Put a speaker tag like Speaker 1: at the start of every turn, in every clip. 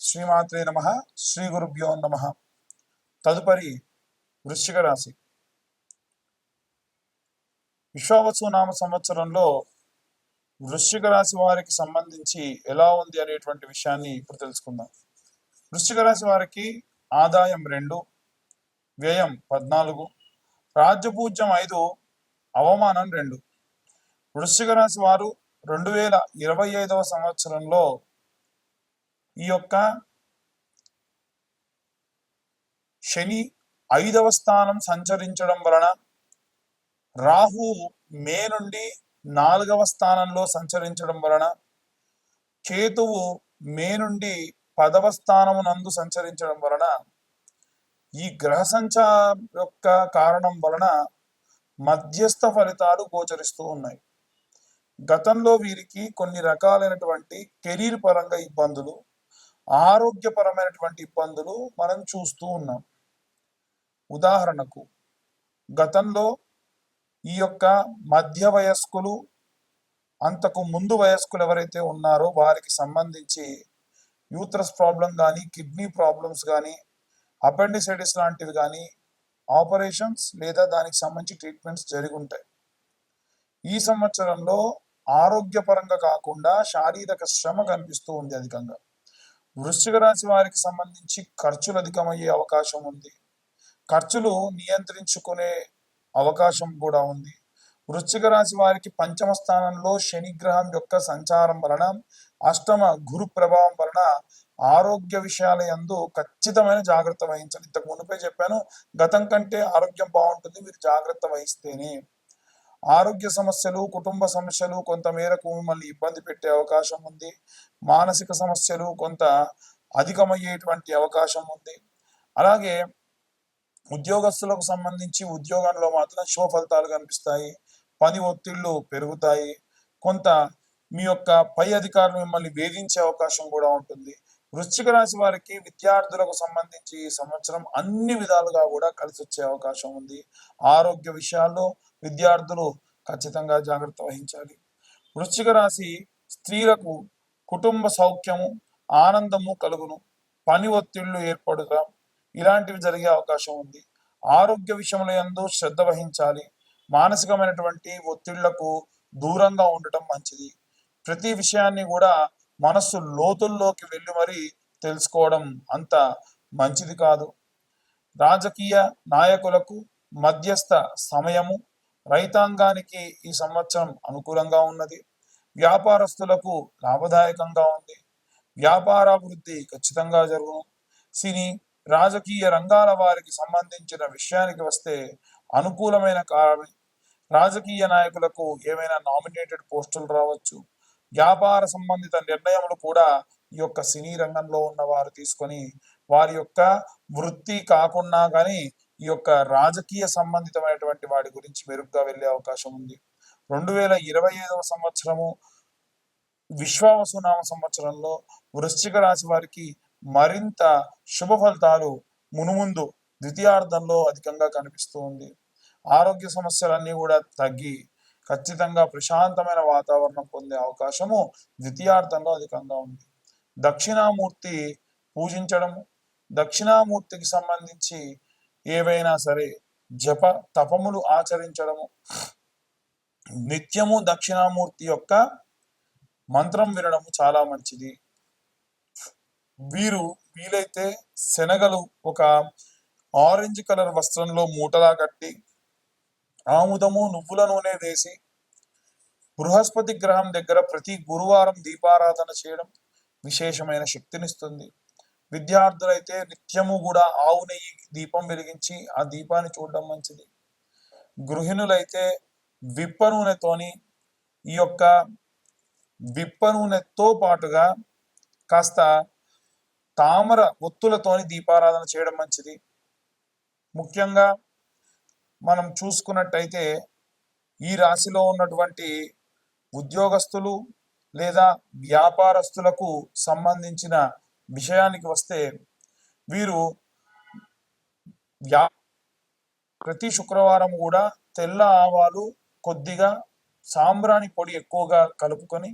Speaker 1: శ్రీమాత్రే నమ శ్రీ గురుభ్యో నమ. తదుపరి వృశ్చిక రాశి. విశ్వావసు నామ సంవత్సరంలో వృశ్చిక రాశి వారికి సంబంధించి ఎలా ఉంది అనేటువంటి విషయాన్ని ఇప్పుడు తెలుసుకుందాం. వృశ్చిక రాశి వారికి ఆదాయం రెండు వ్యయం పద్నాలుగు రాజ్యపూజ్యం ఐదు అవమానం రెండు. వృశ్చిక రాశి వారు రెండు వేల ఇరవై ఐదవ సంవత్సరంలో ఈ యొక్క శని ఐదవ స్థానం సంచరించడం వలన రాహు మే నుండి నాలుగవ స్థానంలో సంచరించడం వలన కేతువు మే నుండి పదవ స్థానము నందు సంచరించడం వలన ఈ గ్రహ సంచారం యొక్క కారణం వలన మధ్యస్థ ఫలితాలు గోచరిస్తూ ఉన్నాయి. గతంలో వీరికి కొన్ని రకాలైనటువంటి కెరీర్ పరంగా ఇబ్బందులు ఆరోగ్యపరమైనటువంటి ఇబ్బందులు మనం చూస్తూ ఉన్నాం. ఉదాహరణకు గతంలో ఈ యొక్క మధ్య వయస్కులు అంతకు ముందు వయస్కులు ఎవరైతే ఉన్నారో వారికి సంబంధించి యూత్రస్ ప్రాబ్లం కానీ కిడ్నీ ప్రాబ్లమ్స్ కానీ అపెండిసైటిస్ లాంటివి కానీ ఆపరేషన్స్ లేదా దానికి సంబంధించి ట్రీట్మెంట్స్ జరిగి ఉంటాయి ఈ సంవత్సరంలో ఆరోగ్యపరంగా కాకుండా శారీరక శ్రమ కనిపిస్తూ ఉంది అధికంగా. వృశ్చిక రాశి వారికి సంబంధించి ఖర్చులు అధికమయ్యే అవకాశం ఉంది. ఖర్చులు నియంత్రించుకునే అవకాశం కూడా ఉంది. వృశ్చిక రాశి వారికి పంచమ స్థానంలో శనిగ్రహం యొక్క సంచారం వలన అష్టమ గురు ప్రభావం వలన ఆరోగ్య విషయాల యందు ఖచ్చితమైన జాగ్రత్త వహించాలి ఇంతకు మునిపే చెప్పాను గతం కంటే ఆరోగ్యం బాగుంటుంది మీరు జాగ్రత్త వహిస్తేనే. ఆరోగ్య సమస్యలు కుటుంబ సమస్యలు కొంత మేరకు మిమ్మల్ని ఇబ్బంది పెట్టే అవకాశం ఉంది. మానసిక సమస్యలు కొంత అధికమయ్యేటువంటి అవకాశం ఉంది. అలాగే ఉద్యోగస్తులకు సంబంధించి ఉద్యోగంలో మాత్రం శుభ ఫలితాలు కనిపిస్తాయి. పని ఒత్తిళ్ళు పెరుగుతాయి. కొంత మీ యొక్క పై అధికారులు మిమ్మల్ని వేధించే అవకాశం కూడా ఉంటుంది. వృశ్చిక రాశి వారికి విద్యార్థులకు సంబంధించి ఈ సంవత్సరం అన్ని విధాలుగా కూడా కలిసి వచ్చే అవకాశం ఉంది. ఆరోగ్య విషయాల్లో విద్యార్థులు ఖచ్చితంగా జాగ్రత్త వహించాలి. వృశ్చిక రాశి స్త్రీలకు కుటుంబ సౌఖ్యము ఆనందము కలుగును. పని ఒత్తిళ్ళు ఏర్పడుట ఇలాంటివి జరిగే అవకాశం ఉంది. ఆరోగ్య విషయంలో ఎందు శ్రద్ధ వహించాలి. మానసికమైనటువంటి ఒత్తిళ్ళకు దూరంగా ఉండటం మంచిది. ప్రతి విషయాన్ని కూడా మనస్సు లోతుల్లోకి వెళ్ళి మరి తెలుసుకోవడం అంత మంచిది కాదు. రాజకీయ నాయకులకు మధ్యస్థ సమయము రైతాంగానికి ఈ సంవత్సరం అనుకూలంగా ఉన్నది. వ్యాపారస్తులకు లాభదాయకంగా ఉంది. వ్యాపారాభివృద్ధి ఖచ్చితంగా జరుగును. సినీ రాజకీయ రంగాల వారికి సంబంధించిన విషయానికి వస్తే అనుకూలమైన కారణం రాజకీయ నాయకులకు ఏమైనా నామినేటెడ్ పోస్టులు రావచ్చు. వ్యాపార సంబంధిత నిర్ణయములు కూడా ఈ యొక్క సినీ రంగంలో ఉన్న వారు తీసుకొని వారి యొక్క వృత్తి కాకుండా కానీ ఈ యొక్క రాజకీయ సంబంధితమైనటువంటి వాటి గురించి మెరుగ్గా వెళ్ళే అవకాశం ఉంది. రెండు వేల ఇరవై ఐదవ సంవత్సరము విశ్వావసునామ సంవత్సరంలో వృశ్చిక రాశి వారికి మరింత శుభ ఫలితాలు మునుముందు ద్వితీయార్థంలో అధికంగా కనిపిస్తూ ఉంది. ఆరోగ్య సమస్యలన్నీ కూడా తగ్గి ఖచ్చితంగా ప్రశాంతమైన వాతావరణం పొందే అవకాశము ద్వితీయార్థంలో అధికంగా ఉంది. దక్షిణామూర్తి పూజించడము దక్షిణామూర్తికి సంబంధించి ఏవైనా సరే జప తపములు ఆచరించడము నిత్యము దక్షిణామూర్తి యొక్క మంత్రం వినడము చాలా మంచిది. వీరు వీలైతే శనగలు ఒక ఆరెంజ్ కలర్ వస్త్రంలో మూటలా కట్టి ఆముదము నువ్వుల నూనె వేసి బృహస్పతి గ్రహం దగ్గర ప్రతి గురువారం దీపారాధన చేయడం విశేషమైన శక్తినిస్తుంది. విద్యార్థులైతే నిత్యము కూడా ఆవు నెయ్యి దీపం వెలిగించి ఆ దీపాన్ని చూడడం మంచిది. గృహిణులైతే విప్ప నూనెతోని ఈ యొక్క విప్ప నూనెతో పాటుగా కాస్త తామర ఒత్తులతోని దీపారాధన చేయడం మంచిది. ముఖ్యంగా మనం చూసుకున్నట్టయితే ఈ రాశిలో ఉన్నటువంటి ఉద్యోగస్తులు లేదా వ్యాపారస్తులకు సంబంధించిన విషయానికి వస్తే వీరు వ్యా ప్రతి శుక్రవారం కూడా తెల్ల ఆవాలు కొద్దిగా సాంబ్రాణి పొడి ఎక్కువగా కలుపుకొని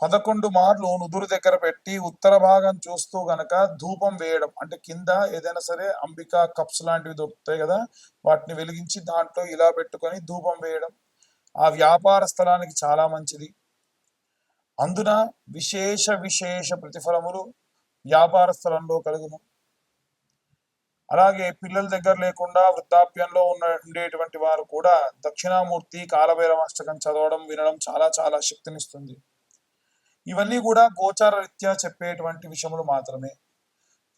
Speaker 1: పదకొండు మార్లు నుదురు దగ్గర పెట్టి ఉత్తర భాగం చూస్తూ గనక ధూపం వేయడం అంటే కింద ఏదైనా సరే అంబికా కప్స్ లాంటివి దొరుకుతాయి కదా వాటిని వెలిగించి దాంట్లో ఇలా పెట్టుకొని ధూపం వేయడం ఆ వ్యాపార స్థలానికి చాలా మంచిది. అందున విశేష విశేష ప్రతిఫలములు వ్యాపార స్థలంలో కలుగును. అలాగే పిల్లల దగ్గర లేకుండా వృద్ధాప్యంలో ఉన్న ఉండేటువంటి వారు కూడా దక్షిణామూర్తి కాలభైరవ అష్టకం చదవడం వినడం చాలా చాలా శక్తినిస్తుంది. ఇవన్నీ కూడా గోచార రీత్యా చెప్పేటువంటి విషయములు మాత్రమే.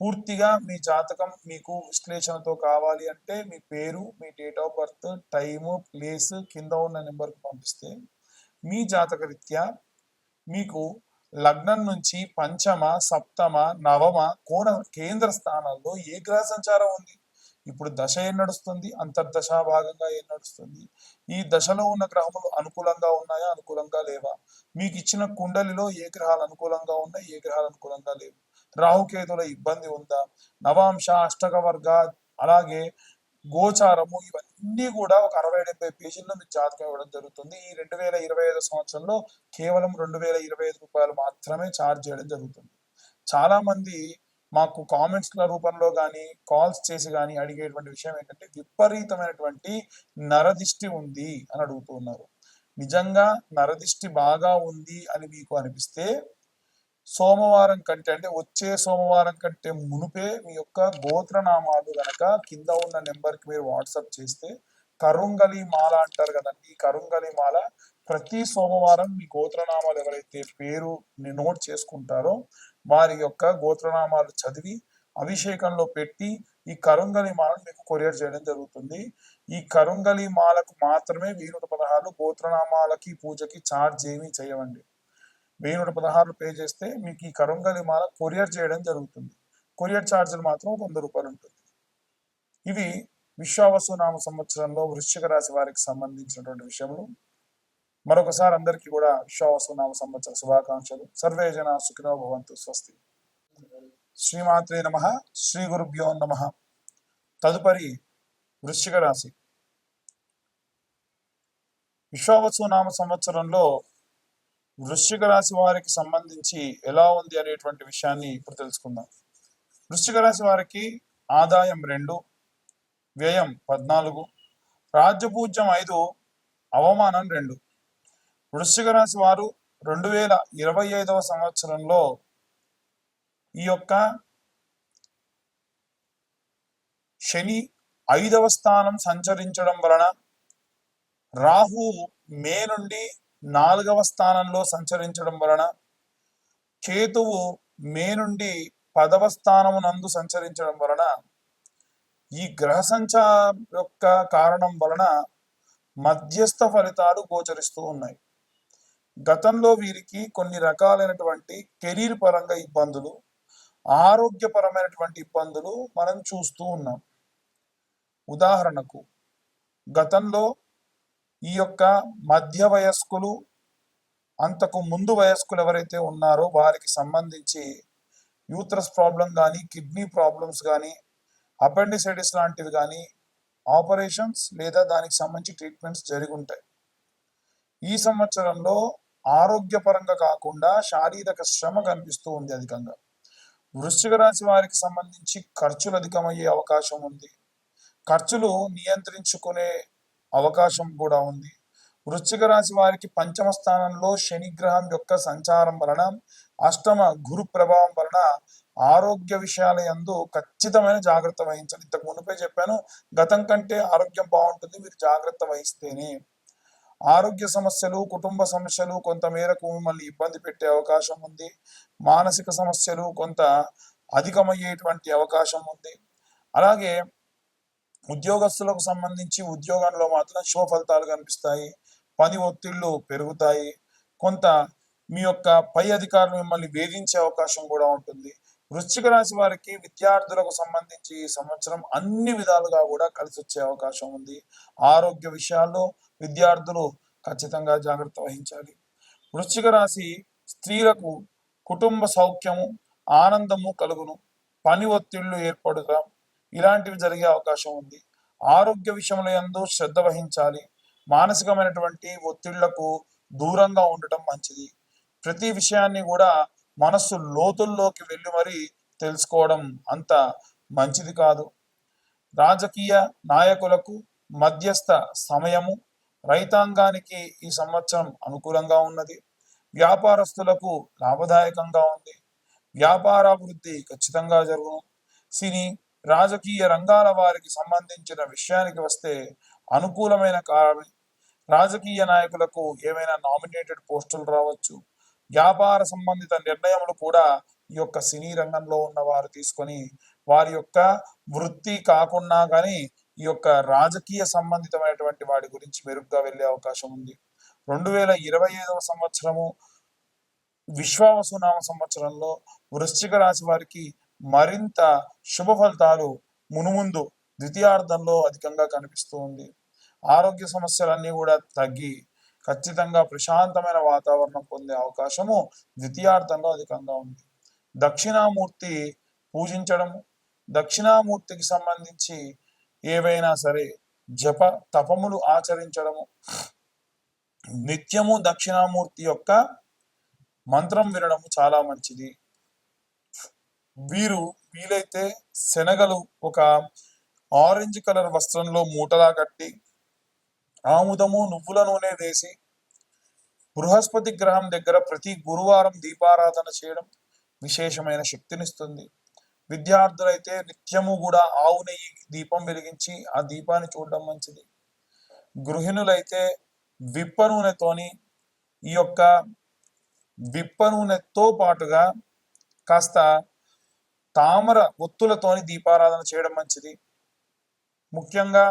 Speaker 1: పూర్తిగా మీ జాతకం మీకు విశ్లేషణతో కావాలి అంటే మీ పేరు మీ date of birth time place కింద ఉన్న నెంబర్కి పంపిస్తే మీ జాతక రీత్యా మీకు లగ్నం నుంచి పంచమ సప్తమ నవమ కోణ కేంద్ర స్థానాల్లో ఏ గ్రహ సంచారం ఉంది? ఇప్పుడు దశ ఏం నడుస్తుంది? అంతర్దశ భాగంగా ఏం నడుస్తుంది? ఈ దశలో ఉన్న గ్రహములు అనుకూలంగా ఉన్నాయా? అనుకూలంగా లేవా? మీకు ఇచ్చిన కుండలిలో ఏ గ్రహాలు అనుకూలంగా ఉన్నాయి? ఏ గ్రహాలు అనుకూలంగా లేవు? రాహుకేతుల ఇబ్బంది ఉందా? నవాంశ అష్టక వర్గ అలాగే గోచారము ఇవన్నీ కూడా ఒక అరవై డెబ్బై పేజీల్లో మీకు జాతకం ఇవ్వడం జరుగుతుంది. ఈ రెండు వేల ఇరవై ఐదు సంవత్సరంలో కేవలం రెండు వేల ఇరవై ఐదు రూపాయలు మాత్రమే ఛార్జ్ చేయడం జరుగుతుంది. చాలా మంది మాకు కామెంట్స్ల రూపంలో కానీ కాల్స్ చేసి కానీ అడిగేటువంటి విషయం ఏంటంటే విపరీతమైనటువంటి నరదిష్టి ఉంది అని అడుగుతున్నారు నిజంగా నరదిష్టి బాగా ఉంది అని మీకు అనిపిస్తే సోమవారం కంటే అంటే వచ్చే సోమవారం కంటే మునుపే మీ యొక్క గోత్రనామాలు గనక కింద ఉన్న నెంబర్కి మీరు వాట్సాప్ చేస్తే కరుంగలి మాల అంటారు కదండి ఈ కరుంగలి మాల ప్రతి సోమవారం మీ గోత్రనామాలు ఎవరైతే పేరు నోట్ చేసుకుంటారో వారి యొక్క గోత్రనామాలు చదివి అభిషేకంలో పెట్టి ఈ కరుంగలి మాలను మీకు కొరియర్ చేయడం జరుగుతుంది. ఈ కరుంగలి మాలకు మాత్రమే వీరు పదహారు గోత్రనామాలకి పూజకి ఛార్జ్ ఏమీ చేయవండి. వెయ్యి నూట పదహారులు పే చేస్తే మీకు ఈ కరంగలి మాల కొరియర్ చేయడం జరుగుతుంది. కొరియర్ ఛార్జీలు మాత్రం వంద రూపాయలు ఉంటుంది. ఇవి విశ్వావసు నామ సంవత్సరంలో వృశ్చిక రాశి వారికి సంబంధించినటువంటి విషయములు. మరొకసారి అందరికీ కూడా విశ్వావసు నామ సంవత్సర శుభాకాంక్షలు. సర్వే జన సుఖినో భవంతు స్వస్తి. శ్రీమాత్రే నమ శ్రీ గురుభ్యో నమ. తదుపరి వృశ్చిక రాశి. విశ్వావసు నామ సంవత్సరంలో వృశ్చిక రాశి వారికి సంబంధించి ఎలా ఉంది అనేటువంటి విషయాన్ని ఇప్పుడు తెలుసుకుందాం. వృశ్చిక రాశి వారికి ఆదాయం రెండు వ్యయం పద్నాలుగు రాజ్యపూజ్యం ఐదు అవమానం రెండు. వృశ్చిక రాశి వారు రెండు వేల ఇరవై ఐదవ సంవత్సరంలో ఈ యొక్క శని ఐదవ స్థానం సంచరించడం వలన రాహు మే నుండి నాలుగవ స్థానంలో సంచరించడం వలన కేతువు మే నుండి పదవ స్థానము నందు సంచరించడం వలన ఈ గ్రహ సంచారం యొక్క కారణం వలన మధ్యస్థ ఫలితాలు గోచరిస్తూ ఉన్నాయి. గతంలో వీరికి కొన్ని రకాలైనటువంటి కెరీర్ పరంగా ఇబ్బందులు ఆరోగ్యపరమైనటువంటి ఇబ్బందులు మనం చూస్తూ ఉన్నాం. ఉదాహరణకు గతంలో ఈ యొక్క మధ్య వయస్కులు అంతకు ముందు వయస్కులు ఎవరైతే ఉన్నారో వారికి సంబంధించి యూత్రస్ ప్రాబ్లం కానీ కిడ్నీ ప్రాబ్లమ్స్ కానీ అపెండిసైటిస్ లాంటివి కానీ ఆపరేషన్స్ లేదా దానికి సంబంధించి ట్రీట్మెంట్స్ జరిగి ఉంటాయి ఈ సంవత్సరంలో ఆరోగ్యపరంగా కాకుండా శారీరక శ్రమ కనిపిస్తూ ఉంది అధికంగా. వృశ్చిక రాశి వారికి సంబంధించి ఖర్చులు అధికమయ్యే అవకాశం ఉంది. ఖర్చులు నియంత్రించుకునే అవకాశం కూడా ఉంది. వృశ్చిక రాశి వారికి పంచమ స్థానంలో శనిగ్రహం యొక్క సంచారం వలన అష్టమ గురు ప్రభావం వలన ఆరోగ్య విషయాల యందు ఖచ్చితమైన జాగ్రత్త వహించాలి ఇంతకు మునిపే చెప్పాను గతం కంటే ఆరోగ్యం బాగుంటుంది మీరు జాగ్రత్త వహిస్తేనే. ఆరోగ్య సమస్యలు కుటుంబ సమస్యలు కొంత మేరకు మిమ్మల్ని ఇబ్బంది పెట్టే అవకాశం ఉంది. మానసిక సమస్యలు కొంత అధికమయ్యేటువంటి అవకాశం ఉంది. అలాగే ఉద్యోగస్తులకు సంబంధించి ఉద్యోగంలో మాత్రం శుభ ఫలితాలు కనిపిస్తాయి. పని ఒత్తిళ్ళు పెరుగుతాయి. కొంత మీ యొక్క పై అధికారులు మిమ్మల్ని వేధించే అవకాశం కూడా ఉంటుంది. వృశ్చిక రాశి వారికి విద్యార్థులకు సంబంధించి ఈ సంవత్సరం అన్ని విధాలుగా కూడా కలిసి వచ్చే అవకాశం ఉంది. ఆరోగ్య విషయాల్లో విద్యార్థులు ఖచ్చితంగా జాగ్రత్త వహించాలి. వృశ్చిక రాశి స్త్రీలకు కుటుంబ సౌఖ్యము ఆనందము కలుగును. పని ఒత్తిళ్ళు ఏర్పడుట ఇలాంటివి జరిగే అవకాశం ఉంది. ఆరోగ్య విషయంలో ఎందు శ్రద్ధ వహించాలి. మానసికమైనటువంటి ఒత్తిళ్ళకు దూరంగా ఉండటం మంచిది. ప్రతి విషయాన్ని కూడా మనస్సు లోతుల్లోకి వెళ్ళి మరి తెలుసుకోవడం అంత మంచిది కాదు. రాజకీయ నాయకులకు మధ్యస్థ సమయము రైతాంగానికి ఈ సంవత్సరం అనుకూలంగా ఉన్నది. వ్యాపారస్తులకు లాభదాయకంగా ఉంది. వ్యాపారాభివృద్ధి ఖచ్చితంగా జరుగును. సినీ రాజకీయ రంగాల వారికి సంబంధించిన విషయానికి వస్తే అనుకూలమైన కారణం రాజకీయ నాయకులకు ఏమైనా నామినేటెడ్ పోస్టులు రావచ్చు. వ్యాపార సంబంధిత నిర్ణయములు కూడా ఈ యొక్క సినీ రంగంలో ఉన్న వారు తీసుకొని వారి యొక్క వృత్తి కాకుండా కానీ ఈ యొక్క రాజకీయ సంబంధితమైనటువంటి వాటి గురించి మెరుగ్గా వెళ్ళే అవకాశం ఉంది. రెండు వేల ఇరవై ఐదవ సంవత్సరము విశ్వావసునామ సంవత్సరంలో వృశ్చిక రాశి వారికి మరింత శుభ ఫలితాలు మునుముందు ద్వితీయార్థంలో అధికంగా కనిపిస్తూ ఉంది. ఆరోగ్య సమస్యలన్నీ కూడా తగ్గి ఖచ్చితంగా ప్రశాంతమైన వాతావరణం పొందే అవకాశము ద్వితీయార్థంలో అధికంగా ఉంది. దక్షిణామూర్తి పూజించడము దక్షిణామూర్తికి సంబంధించి ఏవైనా సరే జప తపములు ఆచరించడము నిత్యము దక్షిణామూర్తి యొక్క మంత్రం వినడము చాలా మంచిది. వీరు వీలైతే శనగలు ఒక ఆరెంజ్ కలర్ వస్త్రంలో మూటలా కట్టి ఆముదము నువ్వుల నూనె వేసి బృహస్పతి గ్రహం దగ్గర ప్రతి గురువారం దీపారాధన చేయడం విశేషమైన శక్తినిస్తుంది. విద్యార్థులైతే నిత్యము కూడా ఆవు నెయ్యి దీపం వెలిగించి ఆ దీపాన్ని చూడడం మంచిది. గృహిణులైతే విప్ప నూనెతోని ఈ యొక్క విప్ప నూనెతో పాటుగా కాస్త తామర ఒత్తులతోని దీపారాధన చేయడం మంచిది. ముఖ్యంగా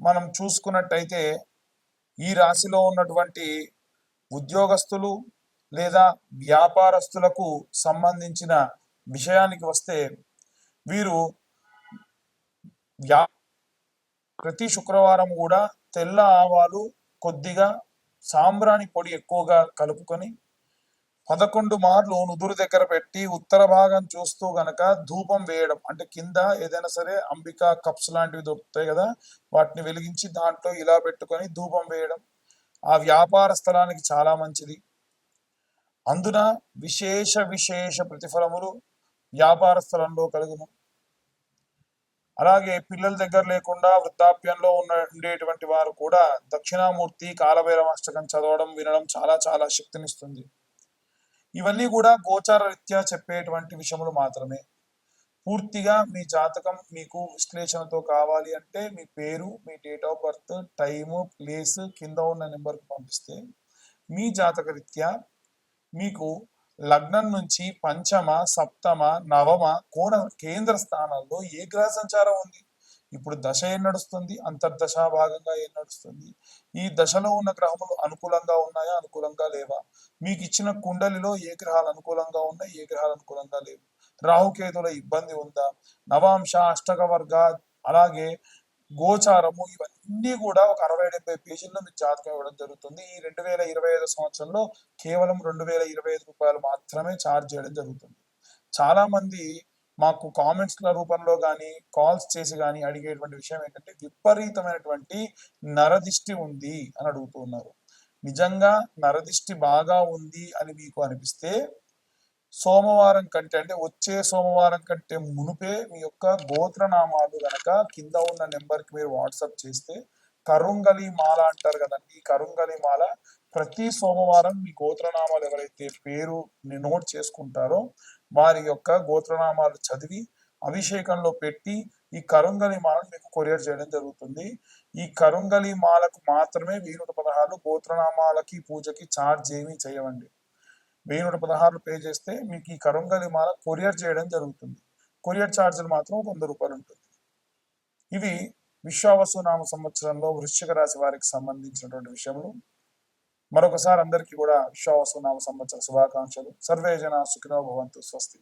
Speaker 1: మనం చూసుకున్నట్టయితే ఈ రాశిలో ఉన్నటువంటి ఉద్యోగస్తులు లేదా వ్యాపారస్తులకు సంబంధించిన విషయానికి వస్తే వీరు వ్యా ప్రతి శుక్రవారం కూడా తెల్ల ఆవాలు కొద్దిగా సాంబ్రాణి పొడి ఎక్కువగా కలుపుకొని పదకొండు మార్లు నుదురు దగ్గర పెట్టి ఉత్తర భాగం చూస్తూ గనక ధూపం వేయడం అంటే కింద ఏదైనా సరే అంబికా కప్స్ లాంటివి దొరుకుతాయి కదా వాటిని వెలిగించి దాంట్లో ఇలా పెట్టుకొని ధూపం వేయడం ఆ వ్యాపార స్థలానికి చాలా మంచిది. అందున విశేష విశేష ప్రతిఫలములు వ్యాపార స్థలంలో కలుగును. అలాగే పిల్లల దగ్గర లేకుండా వృద్ధాప్యంలో ఉన్న ఉండేటువంటి వారు కూడా దక్షిణామూర్తి కాలభైరవ అష్టకం చదవడం వినడం చాలా చాలా శక్తినిస్తుంది. ఇవన్నీ కూడా గోచార రీత్యా చెప్పేటువంటి విషయములు మాత్రమే. పూర్తిగా మీ జాతకం మీకు విశ్లేషణతో కావాలి అంటే మీ పేరు మీ date of birth time place కింద ఉన్న నెంబర్కి పంపిస్తే మీ జాతక రీత్యా మీకు లగ్నం నుంచి పంచమ సప్తమ నవమ కోణ కేంద్ర స్థానాల్లో ఏ గ్రహ సంచారం ఉంది? ఇప్పుడు దశ ఏం నడుస్తుంది? అంతర్దశ భాగంగా ఏం నడుస్తుంది? ఈ దశలో ఉన్న గ్రహములు అనుకూలంగా ఉన్నాయా? అనుకూలంగా లేవా? మీకు ఇచ్చిన కుండలిలో ఏ గ్రహాలు అనుకూలంగా ఉన్నాయి? ఏ గ్రహాలు అనుకూలంగా లేవు. రాహుకేతుల ఇబ్బంది ఉందా? నవాంశ అష్టక వర్గ అలాగే గోచారము ఇవన్నీ కూడా ఒక అరవై డెబ్బై పేజీల్లో మీకు జాతకం ఇవ్వడం జరుగుతుంది. ఈ రెండు వేల ఇరవై ఐదు సంవత్సరంలో కేవలం రెండు వేల ఇరవై ఐదు రూపాయలు మాత్రమే ఛార్జ్ చేయడం జరుగుతుంది. చాలా మంది మాకు కామెంట్స్ల రూపంలో కానీ కాల్స్ చేసి కానీ అడిగేటువంటి విషయం ఏంటంటే విపరీతమైనటువంటి నరదిష్టి ఉంది అని అడుగుతున్నారు నిజంగా నరదిష్టి బాగా ఉంది అని మీకు అనిపిస్తే సోమవారం కంటే అంటే వచ్చే సోమవారం కంటే మునుపే మీ యొక్క గోత్రనామాలు కనుక కింద ఉన్న నెంబర్కి మీరు వాట్సాప్ చేస్తే కరుంగలి మాల అంటారు కదండి ఈ కరుంగలి మాల ప్రతి సోమవారం మీ గోత్రనామాలు ఎవరైతే పేరు నోట్ చేసుకుంటారో వారి యొక్క గోత్రనామాలు చదివి అభిషేకంలో పెట్టి ఈ కరుంగలి మాలను మీకు కొరియర్ చేయడం జరుగుతుంది. ఈ కరుంగలి మాలకు మాత్రమే వెయ్యి నూట పదహారు గోత్రనామాలకి పూజకి ఛార్జ్ ఏమీ చేయవండి. వెయ్యి నూట పే చేస్తే మీకు ఈ కరుంగలి మాల కొరియర్ చేయడం జరుగుతుంది. కొరియర్ ఛార్జీలు మాత్రం వంద రూపాయలు ఉంటుంది. ఇవి విశ్వావసు నామ సంవత్సరంలో వృశ్చిక రాశి వారికి సంబంధించినటువంటి విషయంలో మరొకసారి అందరికీ కూడా విశ్వాసనామ సంవత్సర శుభాకాంక్షలు. సర్వే జన సుఖినో భవంతు స్వస్తి.